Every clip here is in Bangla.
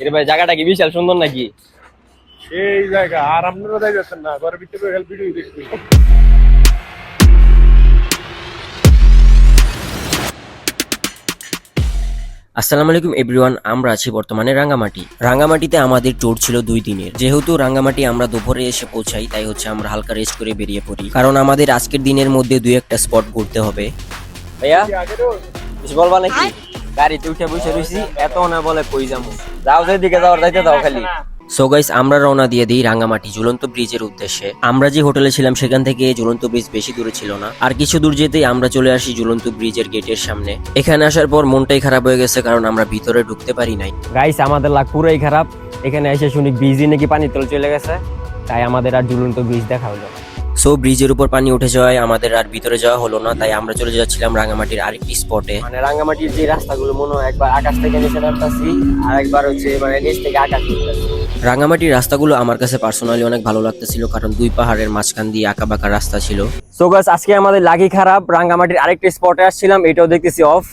এর ভাই জায়গাটা কি বিশাল সুন্দর নাকি? সেই জায়গা আর আপনারা যাই যাচ্ছেন না ঘরের ভিতরে হেল্প ভিডিও দেখবি আসসালামু আলাইকুম এভরিওয়ান আমরা আছি বর্তমানে রাঙ্গামাটি। রাঙ্গামাটিতে আমাদের ট্যুর ছিল দুই দিনের। যেহেতু রাঙ্গামাটি আমরা দুপুরে এসে পৌঁছাই তাই হচ্ছে আমরা হালকা রেস্ট করে বেরিয়ে পড়ি। কারণ আমাদের আজকের দিনের মধ্যে দুই একটা স্পট ঘুরতে হবে। ভাইয়া কিছু বলবা নাকি? গাড়িতে উঠে বসে রয়েছি এত না বলে কই যাব? যাও যেদিকে যাওয়ার যাইতে দাও খালি। সো গাইস আমরা রওনা দিয়ে দিই রাঙ্গামাটি ঝুলন্ত ব্রিজের উদ্দেশ্যে। আমরা যে হোটেলে ছিলাম সেখান থেকে ঝুলন্ত ব্রিজ বেশি দূরে ছিল না। আর কিছু দূর যেতেই আমরা চলে আসি ঝুলন্ত ব্রিজের গেটের সামনে। এখানে আসার পর মনটাই খারাপ হয়ে গেছে কারণ আমরা ভিতরে ঢুকতে পারি নাই। গাইস আমাদের লাগ পুরোই খারাপ। এখানে এসে শুনি ব্রিজই নাকি পানি তল চলে গেছে। তাই আমাদের আর ঝুলন্ত ব্রিজ দেখা হলো না। সো ব্রিজের উপর পানি উঠে যাওয়ায় আমাদের আর ভিতরে যাওয়া হলো না তাই আমরা চলে যাচ্ছিলাম রাঙ্গামাটির আরেকটি স্পটে মানে রাঙ্গামাটির যে রাস্তাগুলো মনে হয় একবার আকাশ থেকে নিচে নামতাছি আর একবার হচ্ছে মানে নিচ থেকে আকাশ দেখতাছি রাঙ্গামাটির রাস্তাগুলো আমার কাছে পার্সোনালি অনেক ভালো লাগতেছিল কারণ দুই পাহাড়ের মাঝখান দিয়ে আঁকা বাঁকা রাস্তা ছিল। সো গাছ আজকে আমাদের লাগি খারাপ রাঙ্গামাটির আরেকটি স্পটে আসছিলাম এটাও দেখতেছি অফ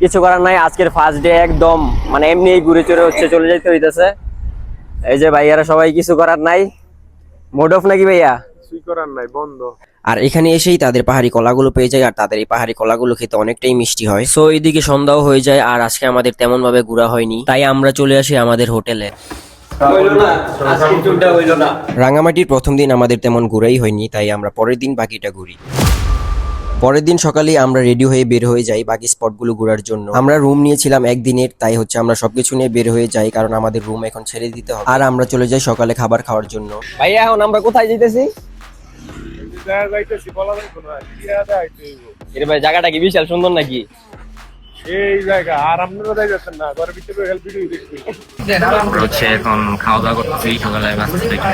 কিছু করার নাই আজকের ফার্স্ট ডে একদম মানে এমনি ঘুরে চড়ে হচ্ছে চলে যেতে হইতেছে। এই যে ভাইয়ারা সবাই কিছু করার নাই। মোড অফ নাকি ভাইয়া? কিছুই করার নাই বন্ধ। আর এখানে এসেই তাদের পাহাড়ি কলাগুলো পেয়ে যায় আর তাদের এই পাহাড়ি কলাগুলো খেতে অনেকটাই মিষ্টি হয়। সো এইদিকে সন্ধ্যাও হয়ে যায় আর আজকে আমাদের তেমন ভাবে ঘোরা হয়নি। তাই আমরা চলে আসি আমাদের হোটেলে। রাঙামাটির প্রথম দিন আমাদের তেমন ঘুরাই হয়নি তাই আমরা পরের দিন বাকিটা ঘুরি। পরের দিন সকালে আমরা রেডি হয়ে বের হয়ে যাই বাকি স্পটগুলো ঘোরার জন্য। আমরা রুম নিয়েছিলাম একদিনের তাই হচ্ছে আমরা সবকিছু নিয়ে বের হয়ে যাই কারণ আমাদের রুম এখন ছেড়ে দিতে হবে। আর আমরা চলে যাই সকালে খাবার খাওয়ার জন্য। ভাইয়া এখন আমরা কোথায় যেতেছি দেখা যাইতেছি বলা যাইতো না দিয়া যাইতে এর ভাই জায়গাটা কি বিশাল সুন্দর নাকি? সেই জায়গা আর আপনারা যাই না ঘরের ভিতরে হেল্প ভিডিও দেখবি হচ্ছে এখন খাওয়া দাওয়া করতেছি সকালে বাচ্চা থেকে।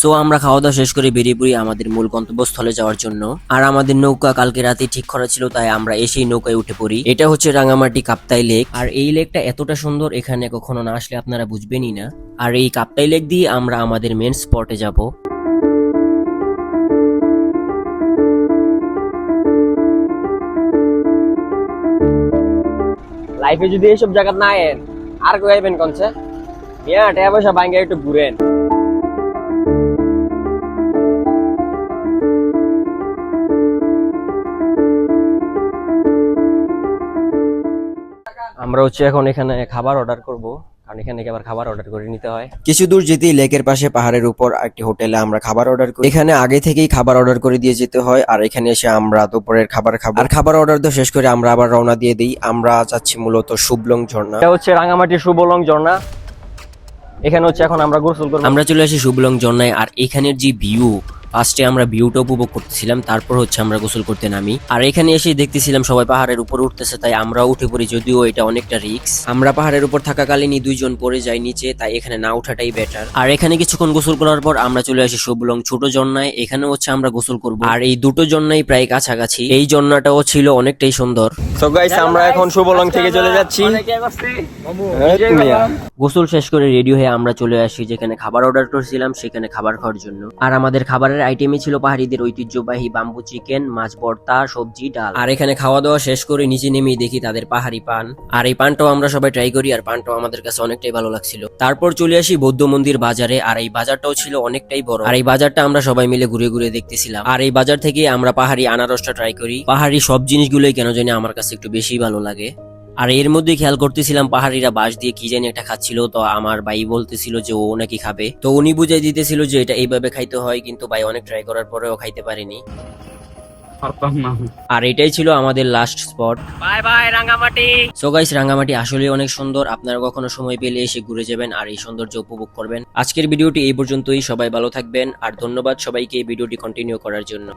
সো আমরা খাওয়া দাওয়া শেষ করে বেরিয়ে পড়ি আমাদের মূল গন্তব্যস্থলে যাওয়ার জন্য। আর আমাদের নৌকা কালকে রাতে ঠিক করা ছিল তাই আমরা এসেই নৌকায় উঠে পড়ি। এটা হচ্ছে রাঙামাটি কাপ্তাই লেক। আর এই লেকটা এতটা সুন্দর এখানে কখনো না আসলে আপনারা বুঝবেনই না। আর এই কাপ্তাই লেক দিয়ে আমরা আমাদের মেন স্পটে যাব। লাইফে যদি এইসব জায়গা না এন আর কই আইবেন কোনছে? মিয়া, টাকা পয়সা বাইঙ্গা একটু ঘুরেন। আমরা হচ্ছে এখন এখানে খাবার অর্ডার করব। কারণ এখানে থেকে আবার খাবার অর্ডার করে নিতে হয়। কিছু দূর যেতেই লেকের পাশে পাহাড়ের উপর একটি হোটেলে আমরা খাবার অর্ডার করি। এখানে আগে থেকেই খাবার অর্ডার করে দিয়ে যেতে হয় আর এখানে এসে আমরা দুপুরের খাবার খাব। আর খাবার অর্ডার তো শেষ করে আমরা আবার রওনা দিয়ে দিই। আমরা যাচ্ছি মূলত শুভলং ঝর্ণা। এটা হচ্ছে রাঙামাটির সুবলং ঝর্ণা। এখানে হচ্ছে এখন আমরা গোসল করব। আমরা চলে আসি শুভলং ঝর্ণায় আর এখানের যে ভিউ ফার্স্টে আমরা ভিউটা উপভোগ করতেছিলাম, তারপর হচ্ছে আমরা গোসল করতে নামি। আর এখানে এসে দেখতেছিলাম সবাই পাহাড়ের উপর উঠতেছে, তাই আমরা উঠে পড়ি, যদিও এটা অনেকটা রিস্ক আমরা পাহাড়ের উপর থাকাকালীনই দুইজন পড়ে যাই নিচে, তাই এখানে না ওঠাটাই বেটার আর এখানে কিছুক্ষণ গোসল করার পর আমরা চলে আসি শুভলং ছোট ঝর্ণায় এখানে হচ্ছে আমরা গোসল করব। আর এই দুটো ঝর্ণাই প্রায় কাছাকাছি, এই ঝর্ণাটাও ছিল অনেকটাই সুন্দর। তো গাইস আমরা এখন সুবলং থেকে চলে যাচ্ছি। গোসল শেষ করে রেডি হয়ে আমরা চলে আসি যেখানে খাবার অর্ডার করেছিলাম সেখানে খাবার খাওয়ার জন্য। আর আমাদের খাবারের আইটেমই ছিল পাহাড়িদের ঐতিহ্যবাহী বাম্বু চিকেন মাছ ভর্তা সবজি ডাল। আর এখানে খাওয়া দাওয়া শেষ করে নিচে নেমেই দেখি তাদের পাহাড়ি পান। আর এই পানটাও আমরা সবাই ট্রাই করি আর পানটাও আমাদের কাছে অনেকটাই ভালো লাগছিল। তারপর চলে আসি বৌদ্ধ মন্দির বাজারে আর এই বাজারটাও ছিল অনেকটাই বড়। আর এই বাজারটা আমরা সবাই মিলে ঘুরে ঘুরে দেখতেছিলাম। আর এই বাজার থেকে আমরা পাহাড়ি আনারসটা ট্রাই করি। পাহাড়ি সব জিনিসগুলোই কেন জানি আমার কাছে একটু বেশি ভালো লাগে। আর এর মধ্যে খেয়াল করতেছিলাম পাহাড়িরা বাঁশ দিয়ে কি জানি একটা খাচ্ছিল তো আমার ভাই বলতেছিল যে ও নাকি খাবে। তো উনি বুঝাই দিতেছিল যে এটা এইভাবে খাইতে হয় কিন্তু ভাই অনেক ট্রাই করার পরেও খাইতে পারিনি। আর এটাই ছিল আমাদের last spot bye bye Rangamati so guys Rangamati আসলে অনেক সুন্দর। আপনারা কখনো সময় পেলে এসে ঘুরে যাবেন আর এই সৌন্দর্য উপভোগ করবেন। আজকের ভিডিওটি এই পর্যন্তই। সবাই ভালো থাকবেন। আর ধন্যবাদ সবাইকে এই ভিডিওটি কন্টিনিউ করার জন্য।